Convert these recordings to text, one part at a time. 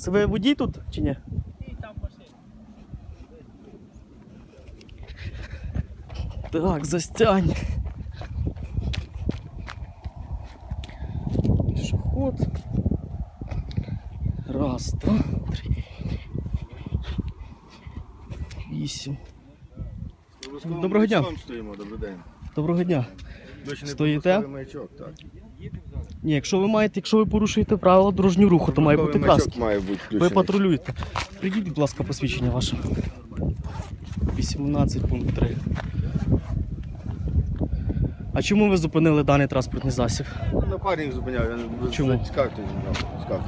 Це ви водій тут чи ні? І там машина. Так, застянь. Пішоход. Раз, два, три. Вісім. Доброго дня. Стоїмо, добрий день. Доброго дня. Стоїте? маячок, так. Ні, якщо ви маєте, якщо ви порушуєте правила дорожнього руху, то має бути краски. має бути Ви включений. патрулюєте. Прийдіть, будь ласка, посвідчення ваше. 18 пункт 3. А чому ви зупинили даний транспортний засіб? Напарник зупиняв, я не Чому? Будь ласка.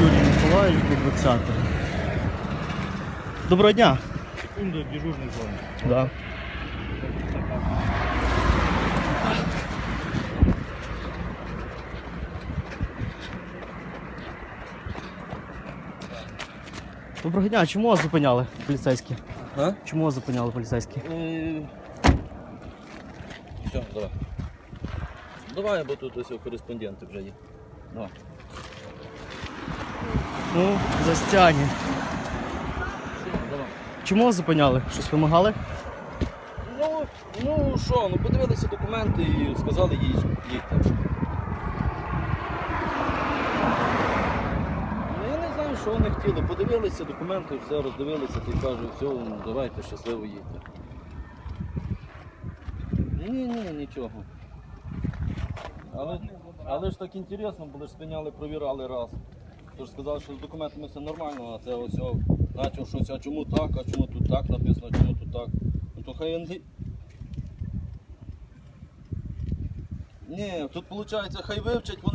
Юрій Миколаївич 20. Доброго дня. Секунду, дежурний дзвонить. Да. Доброго дня, чому вас зупиняли поліцейські? А? Чому вас зупиняли поліцейські? Все, давай. Давай, бо тут ось кореспонденти вже є. Давай. Ну, застяні. Давай. Чому вас зупиняли? Щось вимагали? Ну, що, ну подивилися документи і сказали їй їхати. Ну я не знаю, що вони хотіли. Подивилися документи, все роздивилися, ти кажуть, все, ну, давайте щасливо їдьте. Ні, ні, нічого. Але, але ж так інтересно, бо ж спиняли, провірали раз. Тож сказали, що з документами все нормально, а це ось наче щось, а чому так, а чому тут так написано, а чому тут так. Ну то хай Ні, тут виходить, хай вивчать, вони